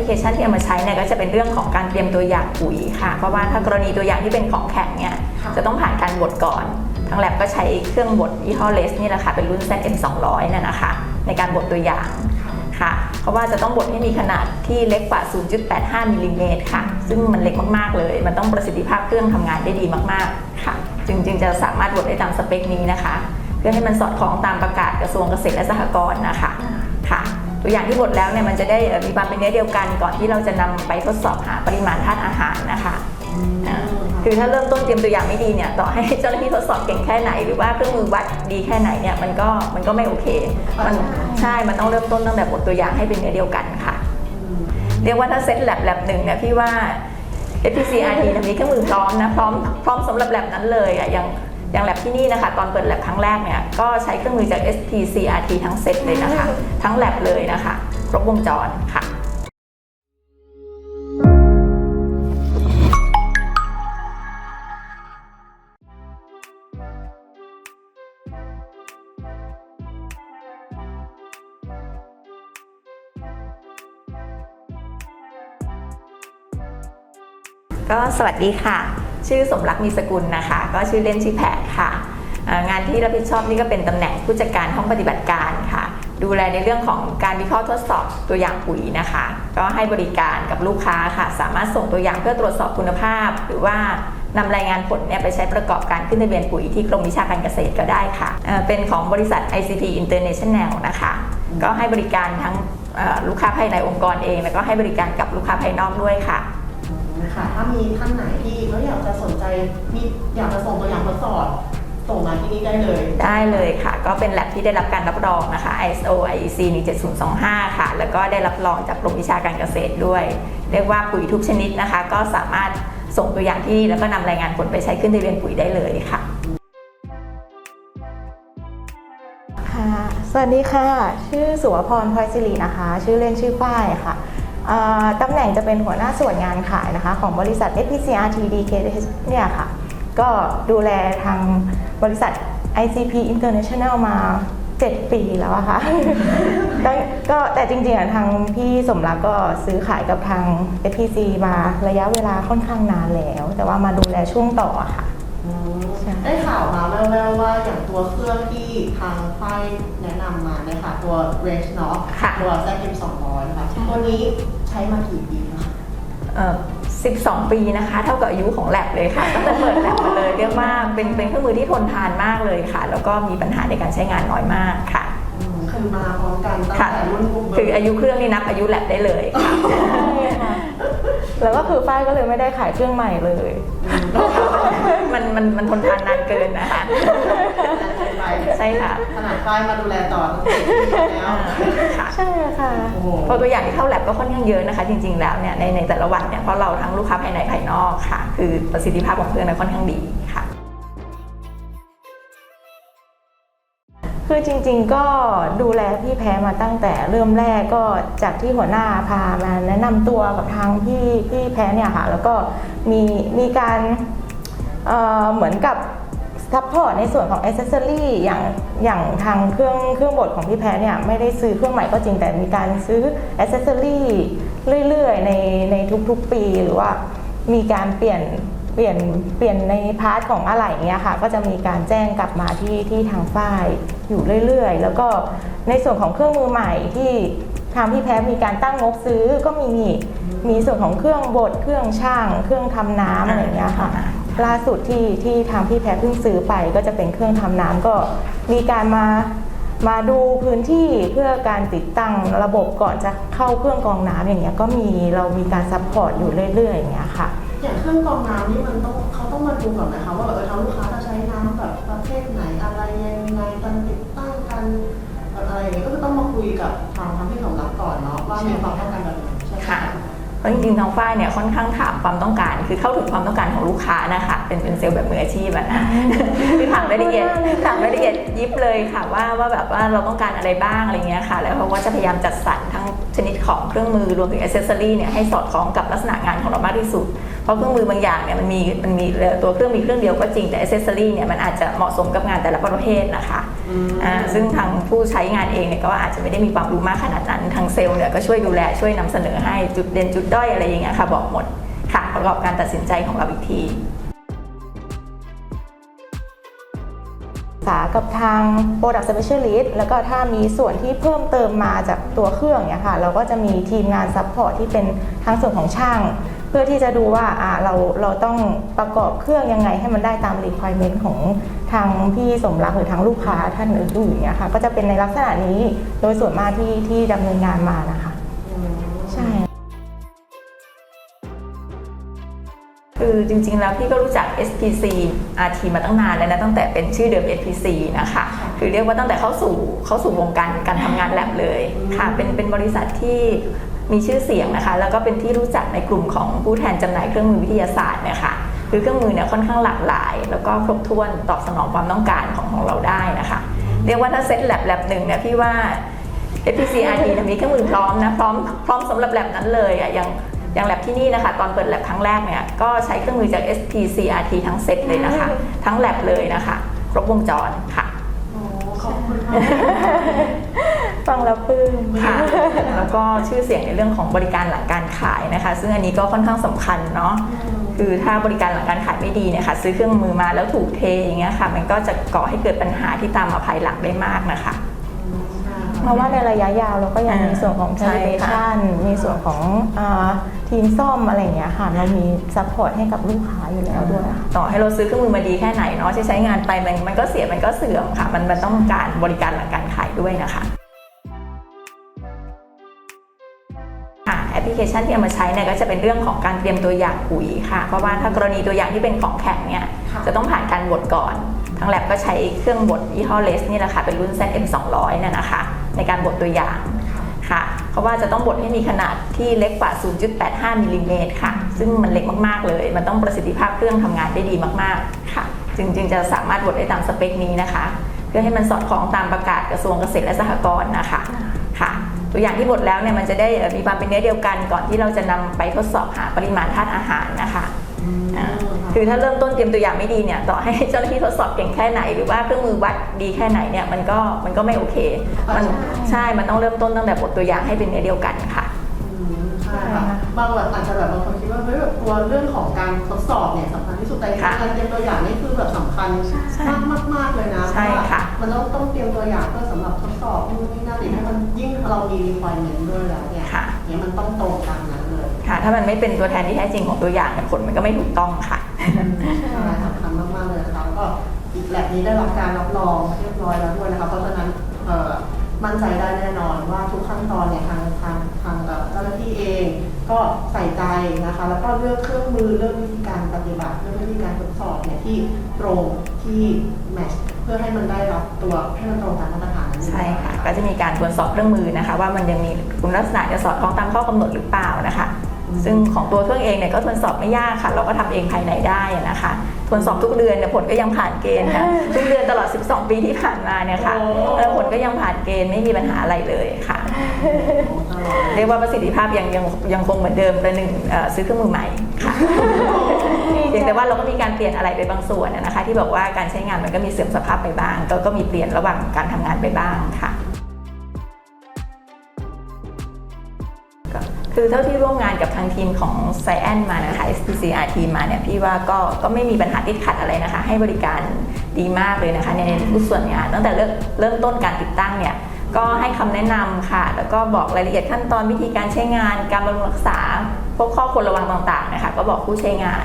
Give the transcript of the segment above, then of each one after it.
พลิเคชันที่เอามาใช้เนี่ยก็จะเป็นเรื่องของการเตรียมตัวอย่างปุ๋ยค่ะเพราะว่าถ้ากรณีตัวอย่างที่เป็นของแข็งเนี่ยค่ะจะต้องผ่านการบดก่อนทางแลบก็ใช้เครื่องบดยี่ห้อเลสนี่แหละค่ะเป็นรุ่น ZM 200นั่นนะคะ ในการบดตัวอย่างค่ะค่ะ เพราะว่าจะต้องบดให้มีขนาดที่เล็กกว่า 0.85มิลลิเมตรค่ะ ซึ่งมันเล็กมากๆเลย มันต้องประสิทธิภาพเครื่องทำงานได้ดีมากๆค่ะ จึงจึงจะสามารถบดได้ตามสเปคนี้นะคะ เพื่อให้มันสอดคล้องตามประกาศกระทรวงเกษตรและสหกรณ์นะคะค่ะ ตัวอย่างที่บดแล้วเนี่ยมันจะได้มีความเป็นเนื้อเดียวกัน ก่อนที่เราจะนำไปทดสอบหาปริมาณธาตุอาหารนะคะคือถ้าเริ่มต้นเตรียมตัวอย่างไม่ดีเนี่ยต่อให้เจ้าหน้าที่ทดสอบเก่งแค่ไหน หรือว่าเครื่องมือวัดดีแค่ไหนเนี่ยมันก็มันก็ไม่โอเคมันใช่มันต้องเริ่มต้นตั้งแต่บดตัวอย่างให้เป็นเนื้อเดียวกันค่ะ เรียกว่าถ้าเซตแลบแลบหนึ่งเนี่ยพี่ว่า FPCRT เนี่ยมีเครื่องมือพร้อมนะพร้อมพร้อมสำหรับแลบนั้นเลยอะอย่าง อย่างแลบที่นี่นะคะ ตอนเปิดแลบครั้งแรกเนี่ยก็ใช้เครื่องมือจาก SPCRT ทั้งเซตเลยนะคะ ทั้งแลบเลยนะคะ ครบวงจรค่ะก็สวัสดีค่ะ ชื่อสมรักมีสกุลนะคะ ก็ชื่อเล่นชื่อแพทค่ะงานที่รับผิดชอบนี่ก็เป็นตำแหน่งผู้จัดการห้องปฏิบัติการค่ะ ดูแลในเรื่องของการวิเคราะห์ทดสอบตัวอย่างปุ๋ยนะคะ ก็ให้บริการกับลูกค้าค่ะ สามารถส่งตัวอย่างเพื่อตรวจสอบคุณภาพ หรือว่านำรายงานผลเนี่ยไปใช้ประกอบการขึ้นทะเบียนปุ๋ยที่กรมวิชาการเกษตรก็ได้ค่ะเเป็นของบริษัท ICT International นะคะ ก็ให้บริการทั้งลูกค้าภายในองค์กรเอง แล้วก็ให้บริการกับลูกค้าภายนอกด้วยค่ะ ค่ะถ้ามีท่านไหนที่เขาอยากจะสนใจมีอยากจะส่งตัวอย่างทดสอบส่งมาที่นี่ได้เลย ได้เลยค่ะ ก็เป็นแลบที่ได้รับการรับรองนะคะ ISO IEC 17025 ค่ะ แล้วก็ได้รับรองจากกรมวิชาการเกษตรด้วย เรียกว่าปุ๋ยทุกชนิดนะคะ ก็สามารถส่งตัวอย่างที่นี่แล้วก็นำรายงานผลไปใช้ขึ้นทะเบียนปุ๋ยได้เลยค่ะค่ะ สวัสดีค่ะ ชื่อสุวพรพลอยสิรินะคะ ชื่อเล่นชื่อฝ้ายค่ะอ่า ตำแหน่งจะเป็นหัวหน้าส่วนงานขายนะคะของบริษัท FPCRT DKS เนี่ยค่ะ ก็ดูแลทางบริษัท ICP International มา 7 ปีแล้วอะค่ะตั้งก็แต่จริงๆอะทางพี่สมรักก็ซื้อขายกับทาง FPC มาระยะเวลาค่อนข้างนานแล้ว แต่ว่ามาดูแลช่วงต่ออะค่ะอืมใช่ได้ข่าวมาแว่วๆว่าอย่างตัวเครื่องที่ทางฝ้ายแนะนำมาเนี่ยค่ะ ตัว Range เนาะค่ะตัว ZM 200นะคะ ตัวนี้ใช้มากี่ปีแล้วคะเอ่อ12 ปีนะคะ เท่ากับอายุของแลบเลยค่ะตั้งแต่เปิดแลบมาเลยเรียกว่าเป็นเป็นเครื่องมือที่ทนทานมากเลยค่ะ แล้วก็มีปัญหาในการใช้งานน้อยมากค่ะ อืมคือมาพร้อมกันตั้งค่ะ แต่รุ่นบุกเบิก คืออายุเครื่องนี่นับอายุแลบได้เลยค่ะ แล้วก็คือฝ้ายก็เลยไม่ได้ขายเครื่องใหม่เลย มันมันมันทนทานนานเกินนะคะใช่ค่ะ ขนาดฝ้ายมาดูแลต่อตั้งแต่ปีแล้ว ค่ะ ใช่ค่ะโอ้โห เพราะตัวอย่างที่เข้าแลบก็ค่อนข้างเยอะนะคะ จริง ๆ แล้วเนี่ยในในแต่ละวันเนี่ยเพราะเราทั้งลูกค้าภายในภายนอกค่ะ คือประสิทธิภาพของเครื่องเนยค่อนข้างดี คือจริงๆก็ดูแลพี่แพ้มาตั้งแต่เริ่มแรกก็จากที่หัวหน้าพามาแนะนำตัวกับทางพี่พี่แพ้เนี่ยค่ะ แล้วก็มีมีการเอ่อเหมือนกับซัพพอร์ตในส่วนของอ c เซสซอรี่อย่างอย่างทางเครื่องเครื่องบดของพี่แพ้เนี่ยไม่ได้ซื้อเครื่องใหม่ก็จริงแต่มีการซื้ออ c เซสซอรี่เรื่อยๆ ในในทุกๆปีหรือว่ามีการเปลี่ยน ปลี่ยนเปลี่ยนในพาร์ทของอะไหล่เนี่ยค่ะ ก็จะมีการแจ้งกลับมาที่ที่ทางฝ้ายอยู่เรื่อยๆ แล้วก็ในส่วนของเครื่องมือใหม่ที่ทางพี่แพ้มีการตั้งงบซื้อก็มีมีส่วนของเครื่องบดเครื่องช่าง เครื่องทำน้ำอะไรอย่างเงี้ยค่ะ ล่าสุดที่ที่ทางพี่แพ้เพิ่งซื้อไป ก็จะเป็นเครื่องทำน้ำก็มีการมามาดูพื้นที่เพื่อการติดตั้งระบบก่อนจะเข้าเครื่องกรองน้ำอย่างเงี้ยก็มีเรามีการซัพพอร์ตอยู่เรื่อยๆอย่างเงี้ยค่ะ อย่างเครื่องกรองน้ำนี่มันต้องเขาต้องมาดูก่อนไหมคะว่าแบบเออทางลูกค้าจะใช้น้ำแบบประเภทไหนอะไรยังไงการติดตั้งกันอะไรอย่างเงี้ยก็คือต้องมาคุยกับทางทางที่สำรับก่อนเนาะว่ามีความต้องการแบบไหนใช่ไหมค่ะเพราะจริงๆทางฝ้ายเนี่ยค่อนข้างถามความต้องการ คือเข้าถึงความต้องการของลูกค้านะคะเป็นเป็นเซลล์แบบมืออาชีพอะนะคือถามรายละเอียดถามรายละเอียดยิบเลยค่ะว่าว่าแบบว่าเราต้องการอะไรบ้างอะไรเงี้ยค่ะ แล้วเขาก็จะพยายามจัดสรรทั้งช นิดของเครื่องมือรวมถึงอ c เซสซอรี่เนี่ยให้สอดคล้องกับลักษณะงานของเรามากที่สุด เพราะเครื่องมือบางอย่างเนี่ยมันมีมันมีตัวเครื่องมีเครื่องเดียวก็จริงแต่อ c เซสซอรี่เนี่ยมันอาจจะเหมาะสมกับงานแต่ละประเภทนะคะออืมอ่าซึ่งทางผู้ใช้งานเองเนี่ยก็อาจจะไม่ได้มีความรู้มากขนาดนั้นทางเซลล์เนี่ยก็ช่วยดูแลช่วยนำเสนอให้จุดเด่นจุดด้อยอะไรอย่างเงี้ยค่ะบอกหมดค่ะประกอบการตัดสินใจของเราอีกที ษากับทาง Product Specialist แล้วก็ถ้ามีส่วนที่เพิ่มเติมมาจากตัวเครื่องเนี่ยค่ะ เราก็จะมีทีมงานซัพพอร์ตที่เป็นทางส่วนของช่าง เพื่อที่จะดูว่าอ่าเราเราต้องประกอบเครื่องยังไงให้มันได้ตาม requirement ของทางพี่สมรักหรือทางลูกค้าท่านอื่นๆเนี่ยค่ะ ก็จะเป็นในลักษณะนี้โดยส่วนมากที่ที่ดำเนินงานมานะคะ คือจริงๆแล้วพี่ก็รู้จัก SPC RT มาตั้งนานแล้วนะตั้งแต่เป็นชื่อเดิม SPC นะคะคือเรียกว่าตั้งแต่เข้าสู่เข้าสู่วงการการทำงานแลบเลยค่ะเป็นเป็นบริษัทที่มีชื่อเสียงนะคะ แล้วก็เป็นที่รู้จักในกลุ่มของผู้แทนจำหน่ายเครื่องมือวิทยาศาสตร์เนี่ยค่ะคือเครื่องมือเนี่ยค่อนข้างหลากหลาย แล้วก็ครบถ้วนตอบสนองความต้องการของของเราได้นะคะ เรียกว่าถ้าเซตแลบแลบหนึ่งเนี่ยพี่ว่า FPCRT เนี่ยมีเครื่องมือพร้อมนะพร้อมพร้อมสำหรับแลบนั้นเลยอะอย่าง อย่างแลบที่นี่นะคะ ตอนเปิดแลบครั้งแรกเนี่ยก็ใช้เครื่องมือจาก SPCRT ทั้งเซตเลยนะคะ ทั้งแลบเลยนะคะ ครบวงจรค่ะโอ้ขอบคุณค่ะฟังแล้วปลื้มค่ะแล้วก็ชื่อเสียงในเรื่องของบริการหลังการขายนะคะ ซึ่งอันนี้ก็ค่อนข้างสำคัญเนาะคือถ้าบริการหลังการขายไม่ดีเนี่ยค่ะซื้อเครื่องมือมาแล้วถูกเทอย่างเงี้ยค่ะ มันก็จะก่อให้เกิดปัญหาที่ตามมาภายหลังได้มากนะคะ เพราะว่าในระยะยาวเราก็ยังอ่ามีส่วนของใช่ค่ะ calibration มีส่วนของอาทีมซ่อมอะไรอย่างเงี้ยค่ะ เรามีซัพพอร์ตให้กับลูกค้าอยู่แล้วด้วยค่ะต่อให้เราซื้อเครื่องมือมาดีแค่ไหนเนาะใช้ใช้งานไปมันมันก็เสียมันก็เสื่อมค่ะ มันมันต้องการบริการหลังการขายด้วยนะคะค่ะแอปพลิเคชันที่เอามาใช้เนี่ยก็จะเป็นเรื่องของการเตรียมตัวอย่างปุ๋ยค่ะ เพราะว่าถ้ากรณีตัวอย่างที่เป็นของแข็งเนี่ยค่ะจะต้องผ่านการบดก่อนทางแลบก็ใช้เครื่องบดยี่ห้อเลสนี่แหละค่ะเป็นรุ่น ZM 200 เนี่ยนะคะ ในการบดตัวอย่างค่ะเพราะว่าจะต้องบดให้มีขนาดที่เล็กกว่า 0.85มิลลิเมตรค่ะ ซึ่งมันเล็กมากๆเลย มันต้องประสิทธิภาพเครื่องทำงานได้ดีมากๆค่ะ จึงจึงจะสามารถบดได้ตามสเปคนี้นะคะ เพื่อให้มันสอดคล้องตามประกาศกระทรวงเกษตรและสหกรณ์นะคะค่ะตัวอย่างที่บดแล้วเนี่ยมันจะได้มีความเป็นเนื้อเดียวกันก่อนที่เราจะนำไปทดสอบหาปริมาณธาตุอาหารนะคะ คือถ้าเริ่มต้นเตรียมตัวอย่างไม่ดีเนี่ยต่อให้เจ้าหน้าที่ทดสอบเก่งแค่ไหน หรือว่าเครื่องมือวัดดีแค่ไหนเนี่ยมันก็มันก็ไม่โอเคมันใช่มันต้องเริ่มต้นตั้งแต่บทตัวอย่างให้เป็นเนื้อเดียวกันค่ะอืมใช่ค่ะบางแบบอาจจะแบบบางคนคิดว่าเฮ้ยแบบตัวเรื่องของการทดสอบเนี่ยสำคัญที่สุดแต่จริงๆค่ะการเตรียมตัวอย่างนี่คือแบบสำคัญใช่มากมากมากๆเลยนะใช่ค่ะเพราว่ามันต้องต้องเตรียมตัวอย่างเพื่อสำหรับทดสอบนู่นนี่นั่นอีกให้มันยิ่งเรามี requirement ด้วยแล้วเนี่ยค่ะเนี่ยมันต้องตรงตามนั้นเลยค่ะ ถ้ามันไม่เป็นตัวแทนที่แท้จริงของตัวอย่างเนี่ยผลมันก็ไม่ถูกต้องค่ะใช่ สำคัญมากๆเลยนะคะแล้วก็อีกแลบนี้ได้รับการรับรองเรียบร้อยแล้วด้วยนะคะ เพราะฉะนั้นมั่นใจได้แน่นอนว่าทุกขั้นตอนเนี่ยทางทางทางเจ้าหน้าที่เองก็ใส่ใจนะคะ แล้วก็เลือกเครื่องมือเลือกวิธีการปฏิบัติเลือกวิธีการทดสอบเนี่ยที่ตรงที่แมทช์เพื่อให้มันได้รับตัวให้มันตรงตามมาตรฐานใช่ค่ะก็จะมีการตรวจสอบเครื่องมือนะคะ ว่ามันยังมีคุณลักษณะจะสอดคล้องตามข้อกำหนดหรือเปล่านะคะ ซึ่งของตัวเครื่องเองเนี่ยก็ทดสอบไม่ยากค่ะ เราก็ทำเองภายในได้นะคะทดสอบทุกเดือนเนี่ยผลก็ยังผ่านเกณฑ์ค่ะทุกเดือนตลอด 12 ปีที่ผ่านมาเนี่ยค่ะเออผลก็ยังผ่านเกณฑ์ไม่มีปัญหาอะไรเลยค่ะตลอดเลยเรียกว่าประสิทธิภาพยังยังยังคงเหมือนเดิมประหนึ่งเอ่อซื้อเครื่องมือใหม่ค่ะเพียงแต่ว่าเราก็มีการเปลี่ยนอะไรไปบางส่วนนะคะ ที่บอกว่าการใช้งานมันก็มีเสื่อมสภาพไปบ้างก็ก็มีเปลี่ยนระหว่างการทำงานไปบ้างค่ะ คือเท่าที่ร่วมงานกับทางทีมของไซแอนมานะคะ SPCR ทีมมาเนี่ยพี่ว่าก็ก็ไม่มีปัญหาติดขัดอะไรนะคะ ให้บริการดีมากเลยนะคะในทุกส่วนงาน ตั้งแต่เริ่มเริ่มต้นการติดตั้งเนี่ยก็ให้คำแนะนำค่ะ แล้วก็บอกรายละเอียดขั้นตอนวิธีการใช้งาน การบำรุงรักษาพวกข้อควรระวังต่างๆนะคะก็บอกผู้ใช้งาน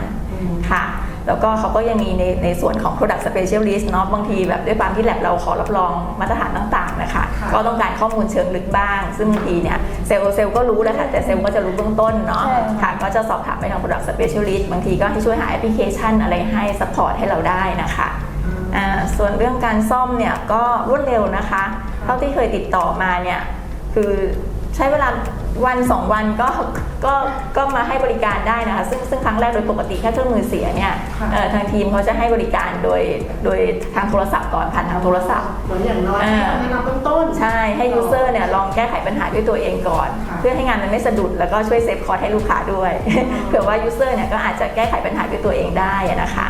ค่ะแล้วก็เขาก็ยังมีในในส่วนของ product specialist เนาะบางทีแบบด้วยความที่แลบเราขอรับรองมาตรฐานต่างๆ นะคะค่ะก็ต้องการข้อมูลเชิงลึกบ้าง ซึ่งบางทีเนี่ยเซลล์เซลล์ก็รู้แหละค่ะ แต่เซลล์ก็จะรู้เบื้องต้นเนาะใช่ค่ะค่ะ ก็จะสอบถามไปทาง product specialist บางทีก็ให้ช่วยหาแอปพลิเคชันอะไรให้ support ให้เราได้นะคะอ่าส่วนเรื่องการซ่อมเนี่ยก็รวดเร็วนะคะ เท่าที่เคยติดต่อมาเนี่ยคือใช้เวลา วันสองวันก็ก็ก็มาให้บริการได้นะคะ ซึ่งซึ่งครั้งแรกโดยปกติแค่เครื่องมือเสียเนี่ยค่ะเอ่อทางทีมเขาจะให้บริการโดยโดยทางโทรศัพท์ก่อนผ่านทางโทรศัพท์ เหมือนอย่างน้อยอ่าให้คำแนะนำเบื้องต้น ใช่ให้ยูเซอร์เนี่ยลองแก้ไขปัญหาด้วยตัวเองก่อน ค่ะ เพื่อให้งานมันไม่สะดุดแล้วก็ช่วยเซฟคอร์สให้ลูกค้าด้วย เผื่อว่ายูเซอร์เนี่ยก็อาจจะแก้ไขปัญหาด้วยตัวเองได้อะนะคะค่ะ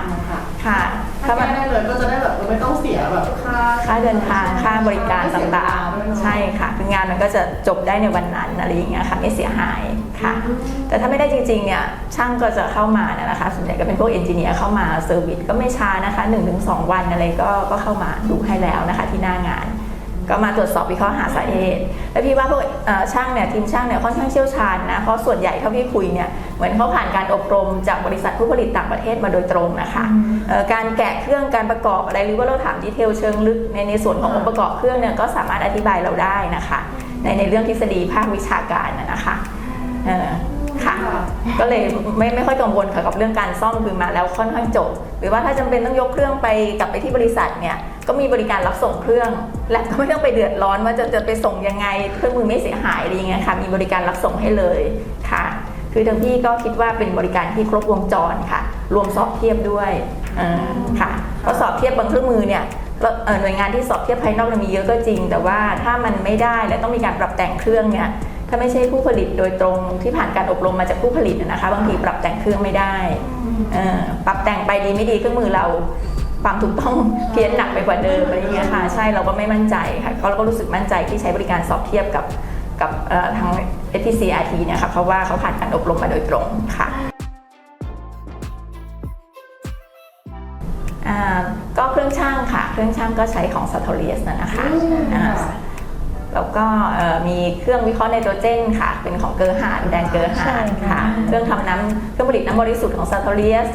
ค่ะถ้าถ้าแก้มันได้เลยก็จะได้แบบไม่ต้องเสียแบบค่า ค่าเดินทางค่าบริการต่างๆๆใช่ค่ะคืองานมันก็จะจบได้ในวันนั้นอะไรอย่างเงี้ยค่ะไม่เสียหายค่ะแต่ถ้าไม่ได้จริงๆเนี่ยช่างก็จะเข้ามานะคะส่วนใหญ่ก็เป็นพวกเอนจิเนียร์เข้ามาเซอร์วิสก็ไม่ช้านะคะ 1-2 วันอะไรก็ก็เข้ามาดูให้แล้วนะคะที่หน้างาน ก็มาตรวจสอบวิเคราะห์หาสาเหตุ แล้วพี่ว่าพวกเอ่อช่างเนี่ยทีมช่างเนี่ยค่อนข้างเชี่ยวชาญนะเพราะส่วนใหญ่เท่าที่คุยเนี่ยเหมือนเขาผ่านการอบรมจากบริษัทผู้ผลิตต่างประเทศมาโดยตรงนะคะเอ่อการแกะเครื่องการประกอบอะไรหรือว่าเราถามดีเทลเชิงลึกในในส่วนขององค์ประกอบเครื่องเนี่ยก็สามารถอธิบายเราได้นะคะ ในในเรื่องทฤษฎีภาควิชาการนะนะคะเออค่ะก็เลยไม่ไม่ค่อยกังวลค่ะกับเรื่องการซ่อมคือมาแล้วค่อนข้างจบ หรือว่าถ้าจำเป็นต้องยกเครื่องไปกลับไปที่บริษัทเนี่ย ก็มีบริการรับส่งเครื่อง และก็ไม่ต้องไปเดือดร้อนว่าจะจะไปส่งยังไงเครื่องมือไม่เสียหายอะไรอย่างเงี้ยค่ะ มีบริการรับส่งให้เลยค่ะ คือทางพี่ก็คิดว่าเป็นบริการที่ครบวงจรค่ะ รวมสอบเทียบด้วยค่ะเพราะสอบเทียบบางเครื่องมือเนี่ยเอ่อหน่วยงานที่สอบเทียบภายนอกเนี่ยมีเยอะก็จริง แต่ว่าถ้ามันไม่ได้และต้องมีการปรับแต่งเครื่องเนี่ยถ้าไม่ใช่ผู้ผลิตโดยตรงที่ผ่านการอบรมมาจากผู้ผลิตนะคะ บางทีปรับแต่งเครื่องไม่ได้ปรับแต่งไปดีไม่ดีเครื่องมือเรา ความถูกต้องเพี้ยนหนักไปกว่าเดิมอะไรอย่างเงี้ยค่ะใช่เราก็ไม่มั่นใจค่ะเราก็รู้สึกมั่นใจที่ใช้บริการสอบเทียบกับกับเอ่อทาง FPC RT เนี่ยค่ะเพราะว่าเขาผ่านการอบรมมาโดยตรงค่ะอ่าก็เครื่องช่างค่ะ เครื่องช่างก็ใช้ของ s a t o r i u s นะนะคะอืมอ่าแล้วก็เอ่อมีเครื่องวิเคราะห์ไนโตรเจนค่ะ เป็นของเกอร์ฮาร์ดแบรนด์เกอร์ฮาร์ดใช่ค่ะค่ะ เครื่องทำน้ำเครื่องผลิตน้ำบริสุทธิ์ของซา t ต r เ u ียส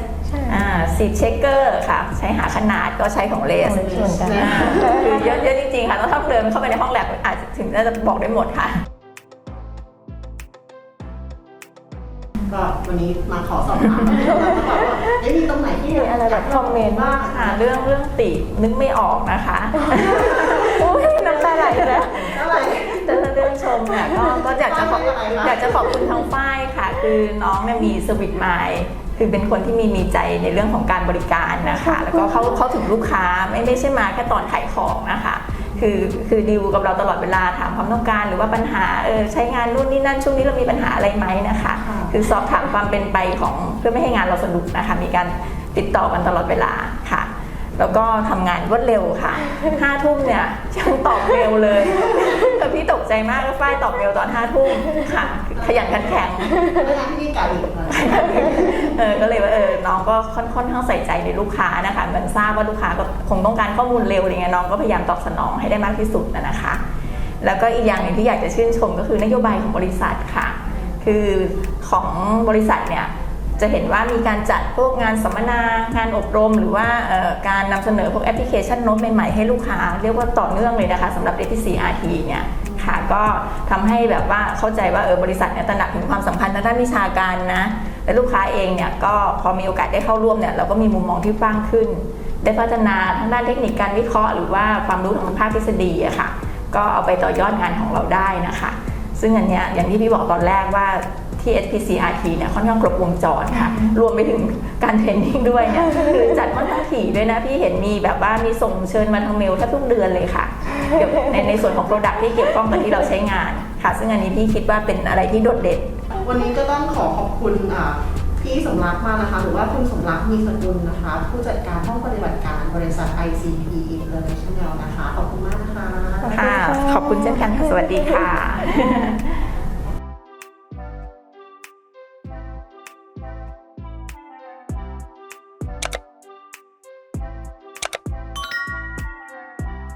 ใช่ซีดเชคเกอร์ค่ะ ใช้หาขนาดก็ใช้ของเลสเหมือนกันอ่าคือเยอะเยอะจริงๆค่ะต้องถ้าเดินเข้าไปในห้องแลบอาจจะถึงจะบอกได้หมดค่ะก็วันนี้มาขอสอบถามแล้วก็แบบว่าเอ๊ะมีตรงไหนที่มีอะไรแบบคอมเมนต์บ้างค่ะเรื่องเรื่องตินึกไม่ออกนะคะอุ้ยน้ำตาไหลแล้วอะไรแต่ถ้าเรื่องชมเนี่ยก็ก็อยากจะขอบฝ้ายอะไรคะอยากจะขอบคุณทางฝ้ายค่ะ คือน้องเนี่ยมีสวิตไมล์ คือเป็นคนที่มีมีใจในเรื่องของการบริการนะคะ แล้วก็เขาเขาถึงลูกค้าไม่ไม่ใช่มาแค่ตอนขายของนะคะ คือคือดีลกับเราตลอดเวลาถามความต้องการหรือว่าปัญหาเออใช้งานนู่นนี่นั่นช่วงนี้เรามีปัญหาอะไรไหมนะคะค่ะคือสอบถามความเป็นไปของเพื่อไม่ให้งานเราสนุกนะคะ มีการติดต่อกันตลอดเวลาค่ะแล้วก็ทำงานรวดเร็วค่ะห้าทุ่มเนี่ยยังตอบเร็วเลยแต่ พี่ตกใจมากว่าฝ้ายตอบเร็วตอนห้าทุ่มค่ะ ขยันขันแข็งเวลาที่นี่กะดึกนะเออก็เลยว่าเออน้องก็ค่อนค่อนข้างใส่ใจในลูกค้านะคะเหมือนทราบว่าลูกค้าก็คงต้องการข้อมูลเร็วอะไรเงี้ยน้องก็พยายามตอบสนองให้ได้มากที่สุดนะนะคะ แล้วก็อีกอย่างหนึ่งที่อยากจะชื่นชมก็คือนโยบายของบริษัทค่ะ คือของบริษัทเนี่ย จะเห็นว่ามีการจัดพวกงานสัมมนา งานอบรม หรือว่าการนำเสนอพวกแอปพลิเคชันโน้ตใหม่ๆให้ลูกค้า เรียกว่าต่อเนื่องเลยนะคะสำหรับ FPC RT เนี่ยค่ะก็ทำให้แบบว่าเข้าใจว่าเออบริษัทเนี่ยตระหนักถึงความสำคัญทางด้านวิชาการนะและลูกค้าเองเนี่ยก็พอมีโอกาสได้เข้าร่วมเนี่ยเราก็มีมุมมองที่กว้างขึ้น ได้พัฒนาทางด้านเทคนิคการวิเคราะห์หรือว่าความรู้ทางภาคทฤษฎีอะค่ะ ก็เอาไปต่อยอดงานของเราได้นะคะ ซึ่งอันเนี้ยอย่างที่พี่บอกตอนแรกว่า ที่ SPCRT เนี่ยค่อนข้างครบวงจรค่ะ รวมไปถึงการเทรนนิ่งด้วยเนี่ยคือจัดค่อนข้างถี่ด้วยนะ พี่เห็นมีแบบว่ามีส่งเชิญมาทางเมลแทบทุกเดือนเลยค่ะเกี่ยวในในส่วนของ Product ที่เกี่ยวข้องกับที่เราใช้งานค่ะ ซึ่งอันนี้พี่คิดว่าเป็นอะไรที่โดดเด่น วันนี้ก็ต้องขอขอบคุณอ่าพี่สมรักมากนะคะ หรือว่าคุณสมรักมีสกุลนะคะ ผู้จัดการห้องปฏิบัติการบริษัท ICP International นะคะ ขอบคุณมากนะคะ ค่ะ ขอบคุณเช่นกันค่ะ สวัสดีค่ะ